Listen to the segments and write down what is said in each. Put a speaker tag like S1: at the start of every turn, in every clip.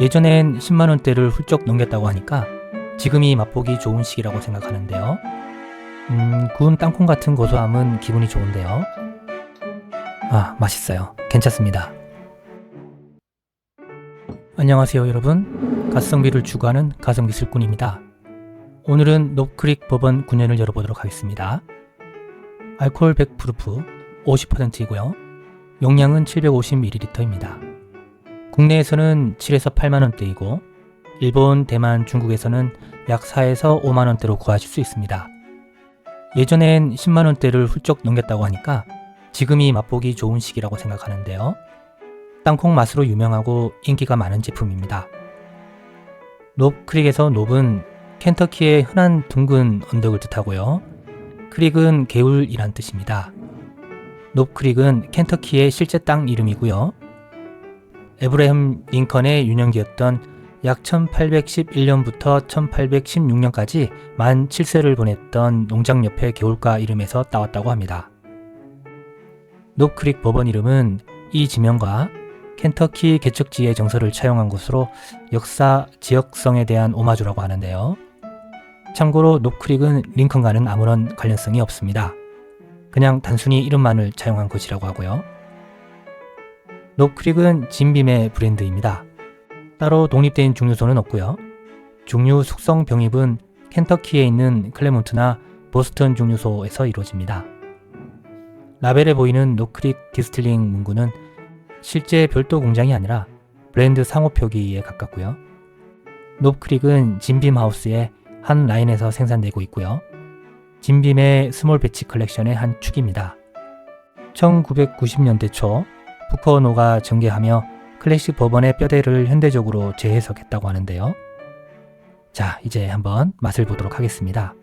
S1: 예전엔 10만원대를 훌쩍 넘겼다고 하니까 지금이 맛보기 좋은 시기라고 생각하는데요. 음, 구운 땅콩 같은 고소함은 기분이 좋은데요. 아, 맛있어요. 괜찮습니다. 안녕하세요, 여러분. 가성비를 추구하는 가성기술꾼입니다. 오늘은 롭크릭 법원 9년을 열어보도록 하겠습니다. 알코올 100프루프 50%이고요. 용량은 750ml입니다. 국내에서는 7에서 8만 원대이고 일본, 대만, 중국에서는 약 4에서 5만 원대로 구하실 수 있습니다. 예전엔 10만 원대를 훌쩍 넘겼다고 하니까 지금이 맛보기 좋은 시기라고 생각하는데요. 땅콩 맛으로 유명하고 인기가 많은 제품입니다. 롭크릭에서 롭은 켄터키의 흔한 둥근 언덕을 뜻하고요. 크릭은 개울이란 뜻입니다. 롭크릭은 켄터키의 실제 땅 이름이고요. 에브레햄 링컨의 유년기였던 약 1811년부터 1816년까지 만 7세를 보냈던 농장 옆의 개울가 이름에서 따왔다고 합니다. 롭크릭 법원 이름은 이 지명과 켄터키 개척지의 정서를 차용한 것으로 역사 지역성에 대한 오마주라고 하는데요. 참고로 롭크릭은 링컨과는 아무런 관련성이 없습니다. 그냥 단순히 이름만을 차용한 것이라고 하고요. 롭크릭은 진빔의 브랜드입니다. 따로 독립된 중류소는 없고요. 중류 숙성 병입은 켄터키에 있는 클레몬트나 보스턴 중류소에서 이루어집니다. 라벨에 보이는 노크릭 디스틸링 문구는 실제 별도 공장이 아니라 브랜드 상호 표기에 가깝고요. 노크릭은 진빔 하우스의 한 라인에서 생산되고 있고요. 진빔의 스몰 배치 컬렉션의 한 축입니다. 1990년대 초 부커노가 전개하며 클래식 법원의 뼈대를 현대적으로 재해석했다고 하는데요. 자, 이제 한번 맛을 보도록 하겠습니다.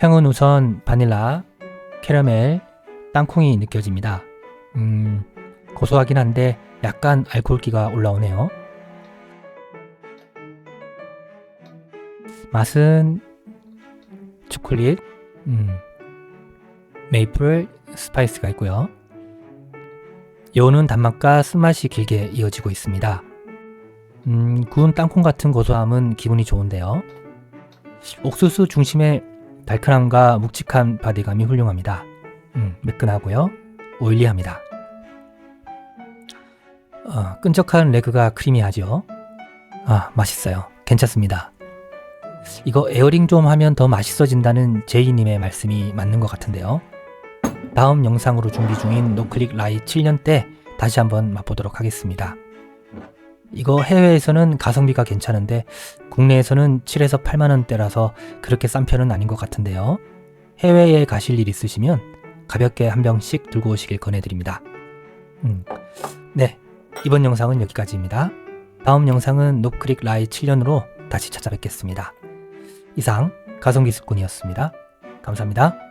S1: 향은 우선 바닐라, 캐러멜, 땅콩이 느껴집니다. 음, 고소하긴 한데 약간 알코올기가 올라오네요. 맛은 초콜릿, 음, 메이플, 스파이스가 있고요. 여우는 단맛과 쓴맛이 길게 이어지고 있습니다. 음, 구운 땅콩 같은 고소함은 기분이 좋은데요. 옥수수 중심의 달큰함과 묵직한 바디감이 훌륭합니다. 음, 매끈하고요. 오일리합니다. 어, 끈적한 레그가 크리미하죠. 아, 맛있어요. 괜찮습니다. 이거 에어링 좀 하면 더 맛있어진다는 제이님의 말씀이 맞는 것 같은데요. 다음 영상으로 준비 중인 노클릭 라이 7년 때 다시 한번 맛보도록 하겠습니다. 이거 해외에서는 가성비가 괜찮은데 국내에서는 7에서 8만 원대라서 그렇게 싼 편은 아닌 것 같은데요. 해외에 가실 일 있으시면 가볍게 한 병씩 들고 오시길 권해드립니다. 음, 네, 이번 영상은 여기까지입니다. 다음 영상은 노크릭 라이 7년으로 다시 찾아뵙겠습니다. 이상 가성기습꾼이었습니다. 감사합니다.